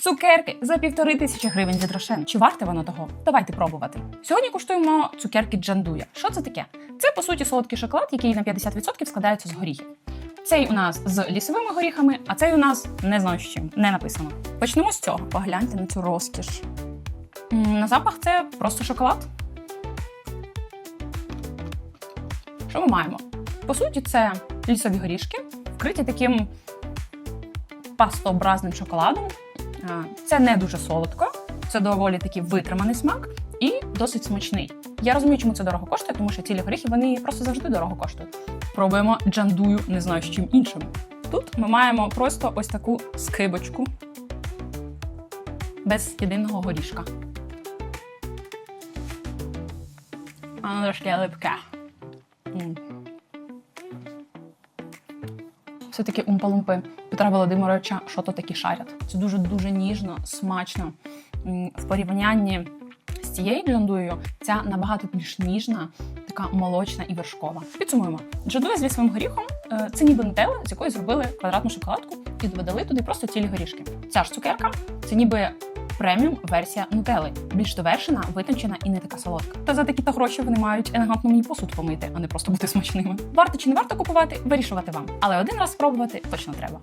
Цукерки за півтори тисячі гривень від Рошен. Чи варте воно того? Давайте пробувати. Сьогодні куштуємо цукерки Джандуя. Що це таке? Це по суті солодкий шоколад, який на 50% складається з горіхів. Цей у нас з лісовими горіхами, а цей у нас не знаю з чим, не написано. Почнемо з цього. Погляньте на цю розкіш. На запах це просто шоколад. Що ми маємо? По суті, це лісові горішки, вкриті таким пастообразним шоколадом. Це не дуже солодко, це доволі такий витриманий смак і досить смачний. Я розумію, чому це дорого коштує, тому що цілі горіхи вони просто завжди дорого коштують. Пробуємо джандую, не знаю з чим іншим. Тут ми маємо просто ось таку скибочку без єдиного горішка. Воно трошки липке. Все-таки умпалумпи Петра Володимировича, що то такі шарять. Це дуже дуже ніжно, смачно. В порівнянні з цією джандуєю ця набагато більш ніжна, така молочна і вершкова. Підсумуємо: джандуя з лісовим горіхом е, це ніби нутелла, з якої зробили квадратну шоколадку і додали туди просто цілі горішки. Ця ж цукерка це ніби преміум версія нутели, більш довершена, витончена і не така солодка. Та за такі та гроші вони мають елегантно мені посуд помити, а не просто бути смачними. Варто чи не варто купувати, вирішувати вам. Але один раз спробувати точно треба.